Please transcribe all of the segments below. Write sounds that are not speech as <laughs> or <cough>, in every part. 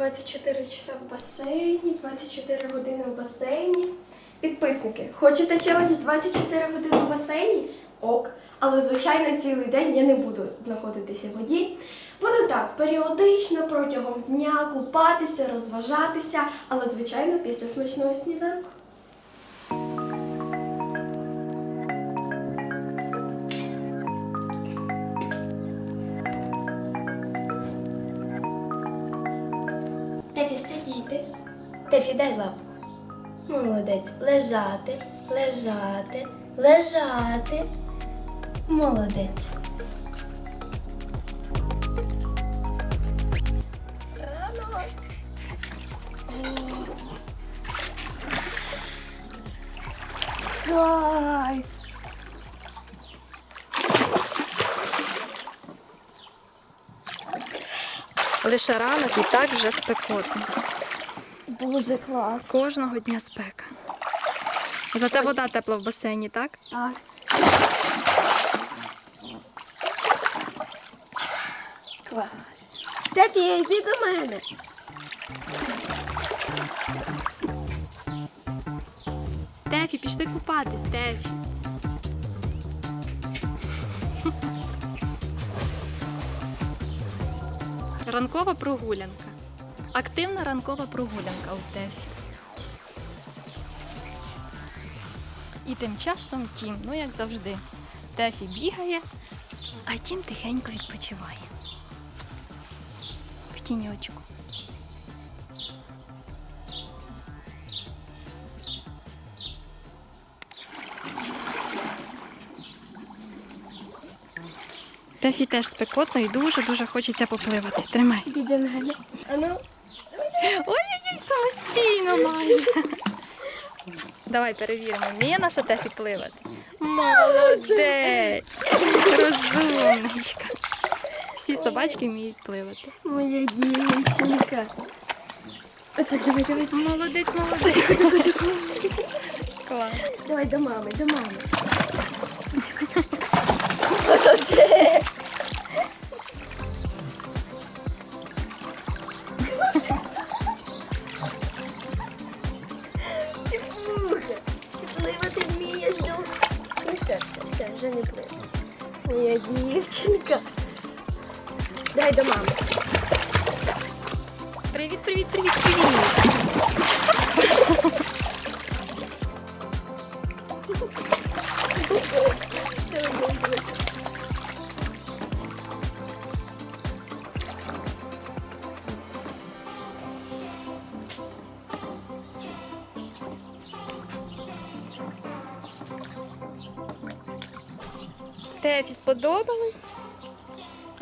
24 часа в басейні, 24 години в басейні. Підписники, хочете челендж 24 години в басейні? Ок. Але, звичайно, цілий день я не буду знаходитися в воді. Буду так, періодично протягом дня купатися, розважатися, але, звичайно, після смачного сніданку. Тефі, сидіти. Тефі, дай лапу. Молодець. Лежати, лежати, лежати. Молодець. Рано. Кайф. Лише ранок і так вже спекотно. Дуже клас. Кожного дня спека. Зате вода тепла в басейні, так? Так. Клас. Тефі, йди до мене. Тефі, пішли купатись, Тефі. Ранкова прогулянка. Активна ранкова прогулянка у Тефі. І тим часом Тім, ну як завжди, Тефі бігає, а Тім тихенько відпочиває. В тіньочку. Тефі теж спекотно і дуже-дуже хочеться попливати. Тримай. Йди до мене. Ой-ой-ой, самостійно майже. Давай перевіримо, вміє наша Тефі пливати. Молодець! Розумничка. Всі собачки вміють пливати. моя дівчинка. Отак, давай, давай. Молодець, молодець. Клас. Давай до мами, до мами. Молодець. Пливати вмієш, ну. Ну все, все, все, вже не пливе. Моя дівчинка. Давай до мами. Привіт, привіт, привіт, привіт.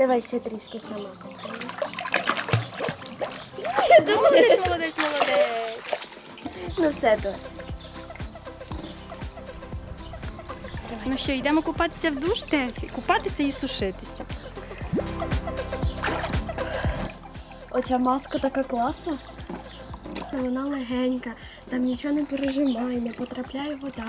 Давай ще трішки сама. Молодець, молодець, молодець. Ну все, досить. Ну що, йдемо купатися в душ, Тефі? Купатися і сушитися. Оця маска така класна. Вона легенька, там нічого не пережимає, не потрапляє вода.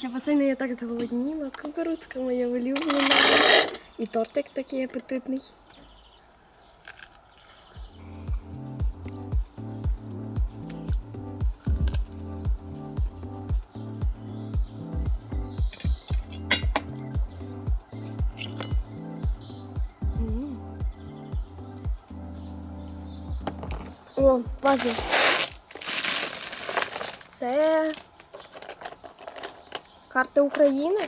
Після басейну я так зголодніла. Кукурудзка моя улюблена. І тортик такий апетитний. О, пазл. Це карта України.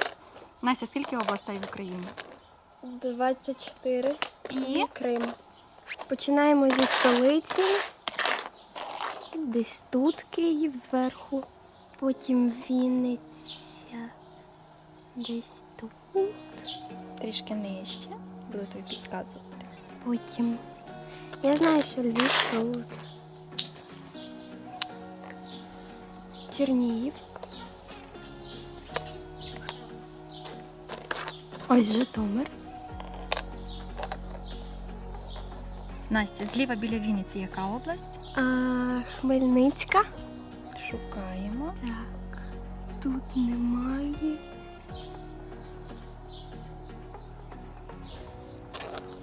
Настя, скільки областей в Україні? 24 І? Крим. Починаємо зі столиці. Десь тут Київ зверху. Потім Вінниця. Десь тут. Трішки нижче. Буду тобі підказувати. Потім. Я знаю, що Львів тут. Чернігів. Ось Житомир. Настя, зліва біля Вінниці яка область? А, Хмельницька. Шукаємо. Так. Тут немає.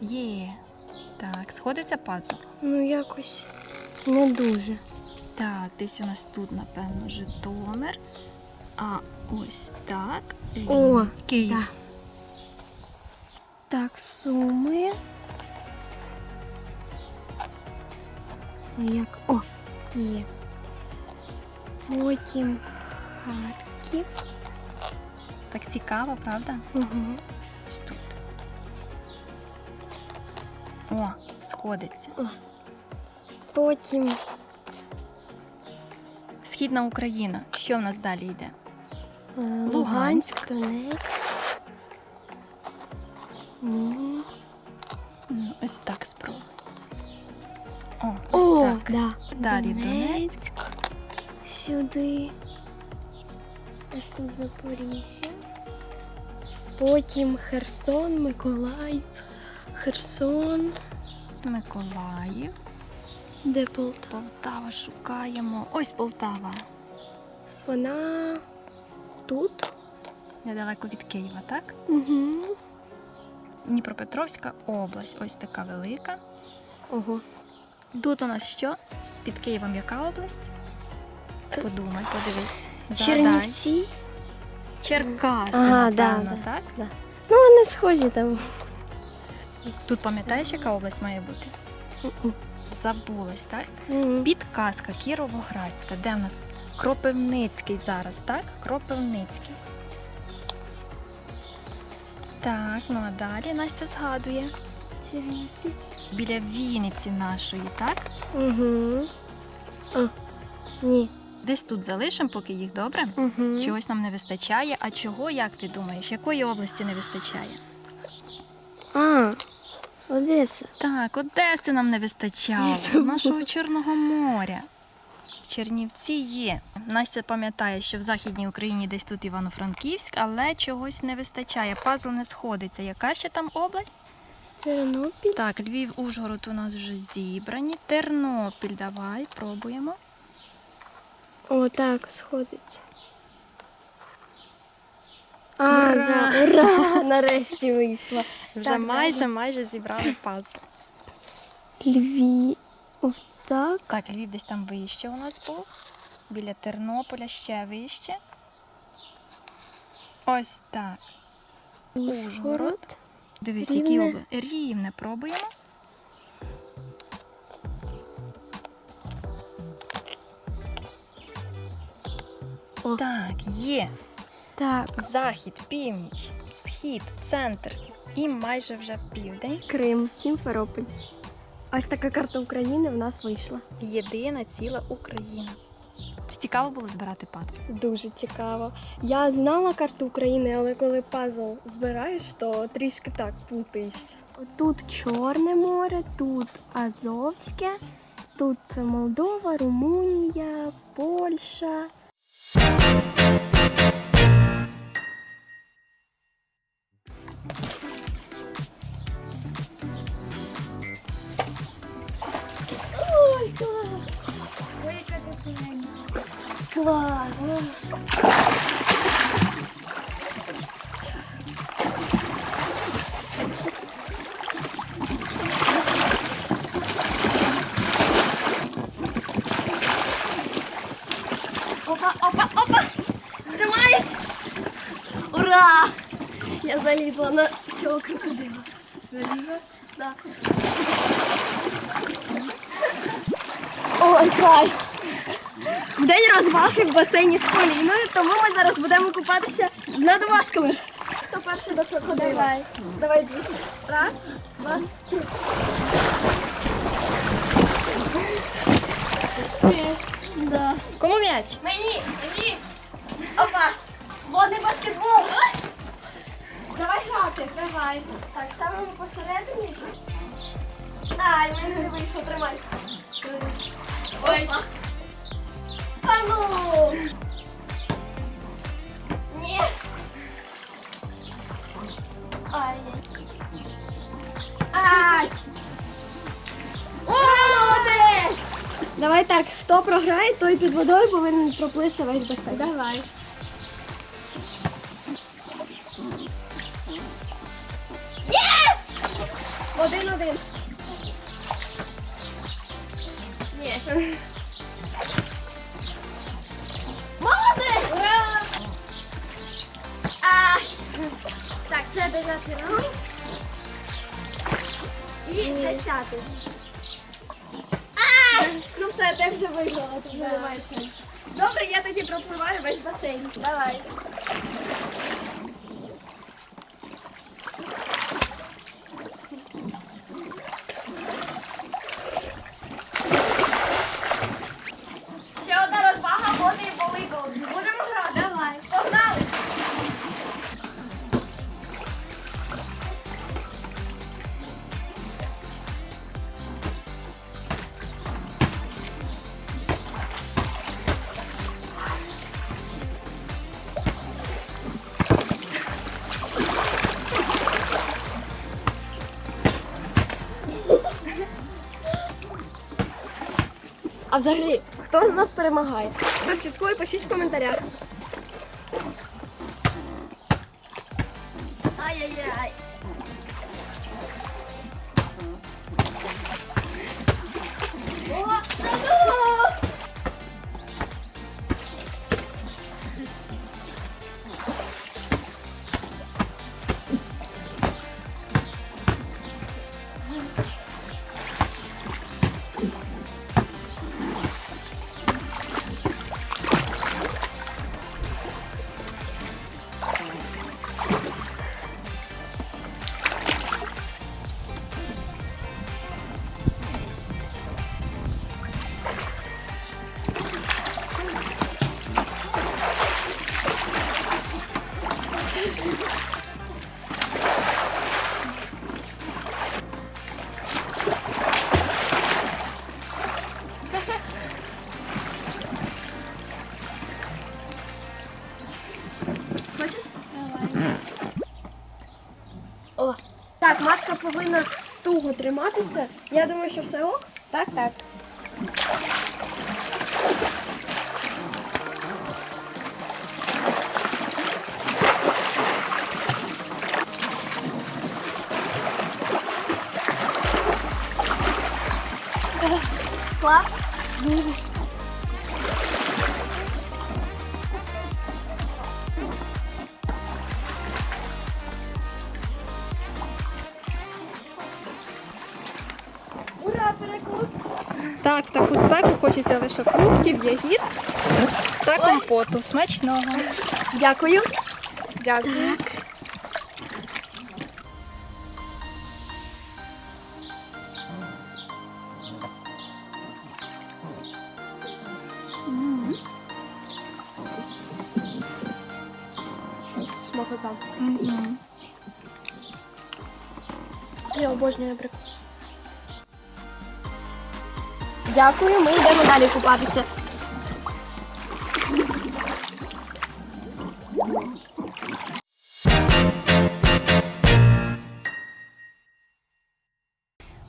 Є. Так, сходиться пазл. Ну, якось не дуже. Так, десь у нас тут, напевно, Житомир. А ось так. О, Київ. Да. Так, Суми. Як? О, є. Потім Харків. Так цікаво, правда? Угу. Тут. О, сходиться. Потім Східна Україна. Що в нас далі йде? е, Луганськ. Луганськ, Донецьк. Ні. Ну, ось так спробуй. О, ось О, так. да. Далі Донецьк. Сюди. Ось тут Запоріжжя. Потім Херсон, Миколаїв. Херсон. Миколаїв. Де Полтава? Полтава шукаємо. Ось Полтава. Вона тут. Недалеко від Києва, так? Угу. Дніпропетровська область. Ось така велика. Ого. Тут у нас що? Під Києвом яка область? Подумай, подивись. Чернівці. Черкаси, Ага, напевно, да. так? Ну, вони схожі там. Тут пам'ятаєш, яка область має бути? Забулась, так? Мгм. Підказка Кіровоградська. Де в нас? Кропивницький зараз, так? Кропивницький. Так, ну а далі Настя згадує. Чернівці. Біля Вінниці нашої, так? Угу. А, ні. Десь тут залишимо, поки їх добре. Угу. Чогось нам не вистачає. А чого, як ти думаєш, якої області не вистачає? А, Одеса. Так, Одеси нам не вистачало, нашого Чорного моря. Чернівці є. Настя пам'ятає, що в Західній Україні десь тут Івано-Франківськ, але чогось не вистачає. Пазл не сходиться. Яка ще там область? Тернопіль. Так, Львів, Ужгород у нас вже зібрані. Тернопіль, давай, пробуємо. О, так, сходиться. А, Ура! да, ура! <laughs> Нарешті вийшла. Вже Так, майже, давай. майже зібрали пазл. Львів. Так. Так, Львів десь там вище у нас був. Біля Тернополя ще вище. Ось так. Ужгород. Дивись, Рівне. які обла... Рівне пробуємо. О. Так, є. Так. Захід, північ, схід, центр і майже вже південь. Крим, Сімферополь. Ось така карта України в нас вийшла. Єдина ціла Україна. Цікаво було збирати пазл. Дуже цікаво. Я знала карту України, але коли пазл збираєш, то трішки так плутаєшся. Тут Чорне море, тут Азовське, тут Молдова, Румунія, Польща. Клас! Опа, опа, опа! Тримаюсь! Ура! Я залізла на цього крокодила. Залізла? Да. Ой, кайф! День розваги в басейні з коліною, тому ми зараз будемо купатися з надважками. Хто перший до крокодила? Давай. Давай звідси. Раз, два, три. Да. Кому м'яч? Мені, мені. Опа. Водний баскетбол. Давай грати, давай. Так, ставимо посередині. Ай, мене не вийшло, тримай. Ой. А ну! Ні. Ай. Ай! О, молодець! Давай так, хто програє, той під водою повинен проплисти весь басейн. Давай. Ну все, вже виграла, ти вже немає сенсу. Добре, я тоді пропливаю весь басейн. Давай. А взагалі, хто з нас перемагає? Хто слідкує, пишіть в коментарях. Повинна туго триматися. Я думаю, що все ок. Так, так. Клас. Ура, Так, в таку спеку хочеться лише фруктів, ягід та компоту. Смачного. Дякую. Дякую. Смакота. Мгм. Я обожнюю абрикос. Дякую, ми йдемо далі купатися.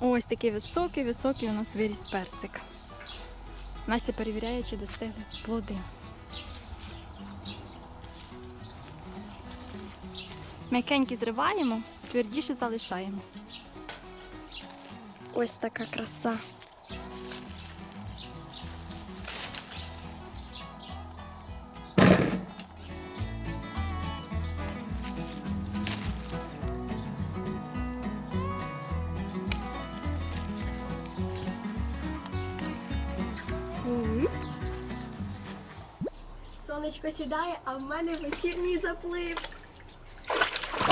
Ось такий високий, високий у нас виріс персик. Настя перевіряє, чи достигли плоди. М'якенькі зриваємо, твердіше залишаємо. Ось така краса. Сонечко сідає, а в мене вечірній заплив.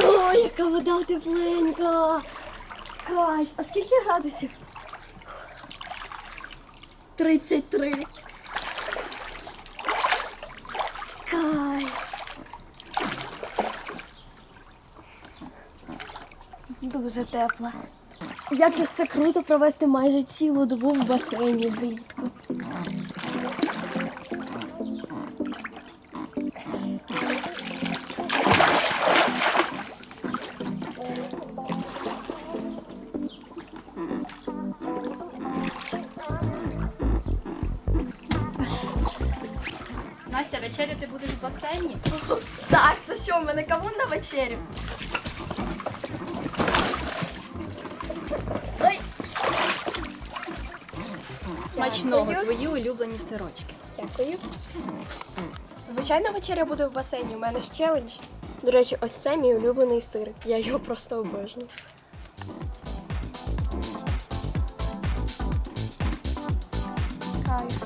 О, яка вода тепленька! Кайф! А скільки градусів? 33. Кайф. Дуже тепло. Як же ж це круто провести майже цілу добу в басейні влітку. Настя, вечеряти будеш в басейні? <laughs> Так, це що, в мене кавун на вечерю? Ой, Смачного, Дякую. твої улюблені сирочки. Дякую. Звичайно, вечеря буде в басейні. У мене ж челендж. До речі, ось це мій улюблений сир. Я його просто обожнюю. Кайф.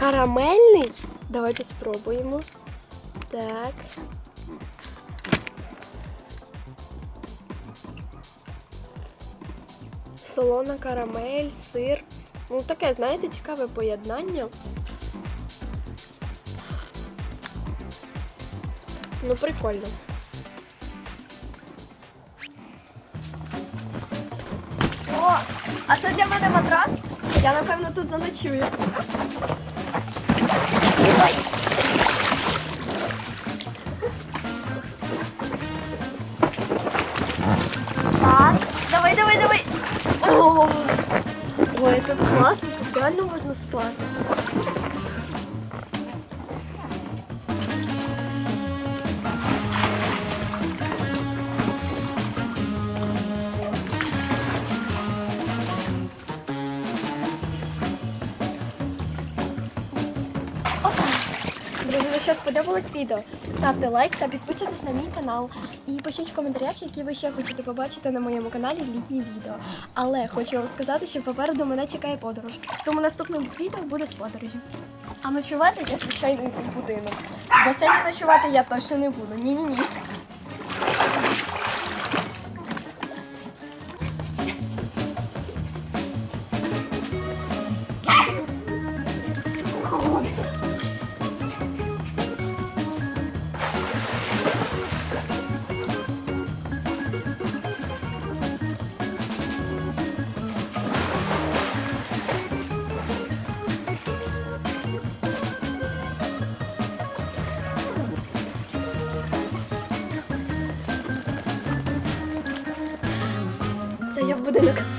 Карамельний? Давайте спробуємо. Так. Солона карамель, сир. Ну, таке, знаєте, цікаве поєднання. Ну, прикольно. О, а це для мене матрас? Я напевно тут заночую. Тут класно, тут реально можна спати. Сподобалось відео? Ставте лайк та підписуйтесь на мій канал. І пишіть в коментарях, які ви ще хочете побачити на моєму каналі літні відео. Але хочу вам сказати, що попереду мене чекає подорож. Тому наступний відео буде з подорожі. А ночувати я звичайно йду в будинок. В басейні ночувати я точно не буду. Ні-ні-ні. Все, я в будинок.